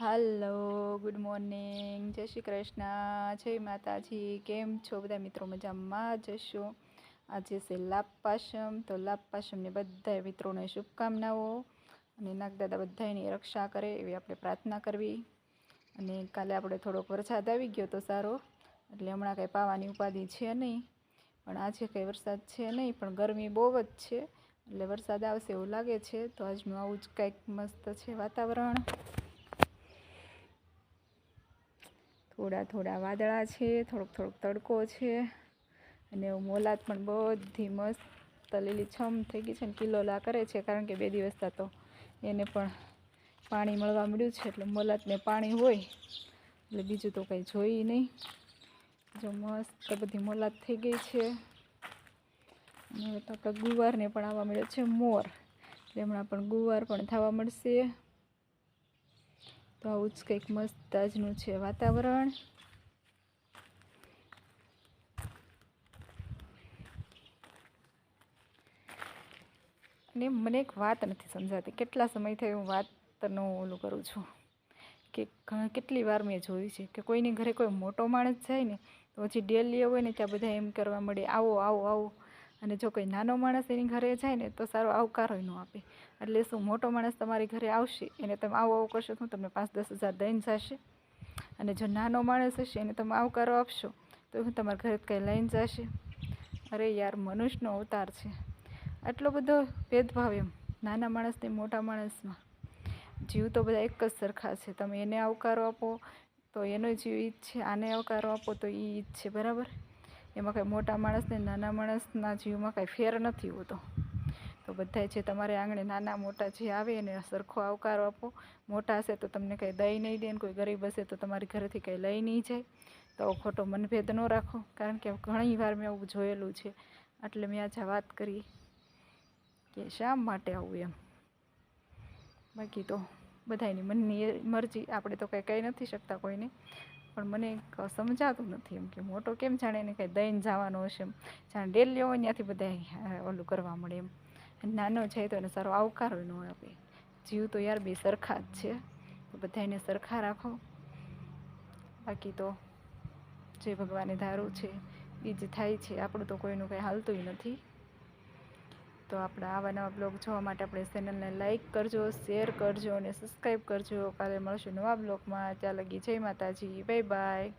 હાલો good morning જય શ્રી કૃષ્ણ. જય માતાજી. કેમ છો બધા મિત્રો મજામાં? જશો આજે છે લાભપાશમ તો લાભ પાશમને બધા મિત્રોને શુભકામનાઓ. અને નાગદાદા બધાની રક્ષા કરે એવી આપણે પ્રાર્થના કરવી. અને કાલે આપણે થોડોક વરસાદ આવી ગયો તો સારો. એટલે હમણાં કંઈ પાવાની ઉપાધિ છે નહીં. પણ આજે કંઈ વરસાદ છે નહીં, પણ ગરમી બહુ જ છે. એટલે વરસાદ આવશે એવું લાગે છે. તો આજનું આવું જ કંઈક મસ્ત છે વાતાવરણ. થોડા થોડા વાદળા છે, થોડોક થોડોક તડકો છે અને મોલાત પણ બધી મસ્ત લીલી છમ થઈ ગઈ છે ને કિલોલા કરે છે કારણ કે બે દિવસ તો એને પણ પાણી મળવા મળ્યું છે એટલે મોલાદને પાણી હોય એટલે બીજું તો કંઈ જોઈ નહીં. જો મસ્ત બધી મોલાદ થઈ ગઈ છે અને તો આપણે ગુવારને પણ આવવા મળ્યો છે મોર. એટલે હમણાં પણ ગુવાર પણ થવા મળશે. તો આવું જ કંઈક મસ્ત આજનું છે વાતાવરણ. અને મને એક વાત નથી સમજાતી. કેટલા સમયથી હું વાતનું ઓલું કરું છું કે કેટલી વાર મેં જોયું છે કે કોઈની ઘરે કોઈ મોટો માણસ જાય ને તો પછી ડેલી હોય ને ત્યાં બધા એમ કરવા મળે આવો આવો આવો. અને જો કોઈ નાનો માણસ એની ઘરે જાય ને, તો સારો આવકારો ન આપે. એટલે શું, મોટો માણસ તમારી ઘરે આવશે, એને તમે આવો આવો કરશો, તો તમને પાંચ દસ હજાર દઈને જશે. અને જો નાનો માણસ હશે, એને તમે આવકારો આપશો, તો હું તમારા ઘરે કંઈ લઈને જશે. અરે યાર, મનુષ્યનો અવતાર છે. આટલો બધો ભેદભાવ એમ, નાના માણસને મોટા માણસમાં. જીવ તો બધા એક જ સરખા છે. તમે એને આવકારો આપો, તો એનો જીવ ઈચ્છે આને આવકારો આપો, તો એ ઈચ્છે બરાબર? એમાં કાંઈ મોટા માણસને નાના માણસના જીવમાં કાંઈ ફેર નથી હોતો. તો બધાય જે તમારે આંગણે નાના મોટા જે આવે એને સરખો આવકાર આપો. મોટા હશે તો તમને કંઈ દઈ નહીં દે ને કોઈ ગરીબ હશે તો તમારી ઘરેથી કંઈ લઈ નહીં જાય. તો ખોટો મનભેદ ન રાખો. કારણ કે ઘણી વાર મેં આવું જોયેલું છે. એટલે મેં આજે વાત કરી કે શા માટે આવું એમ. બાકી તો બધાયની મનની મરજી. આપણે તો કંઈ કહી નથી શકતા કોઈને. પણ મને સમજાતું નથી એમ કે મોટો કેમ જાણે એને કંઈ દઈને જવાનો હશે એમ. જાણે ડેલી હોય ત્યાંથી બધા ઓલું કરવા મળે એમ. નાનો જાય તો એને સારો આવકાર ન આપે. જીવ તો યાર બે સરખા જ છે. તો બધાને સરખા રાખો. બાકી તો જે ભગવાને ધારું છે, એ જ થાય છે. આપણું તો કોઈનું કંઈ હાલતું નથી. તો આપણા આવા નવા બ્લોગ જોવા માટે આપણે ચેનલને લાઇક કરજો, શેર કરજો અને સબસ્ક્રાઈબ કરજો. કાલે મળશું નવા બ્લોગમાં. ત્યાં લગી જય માતાજી. Bye bye.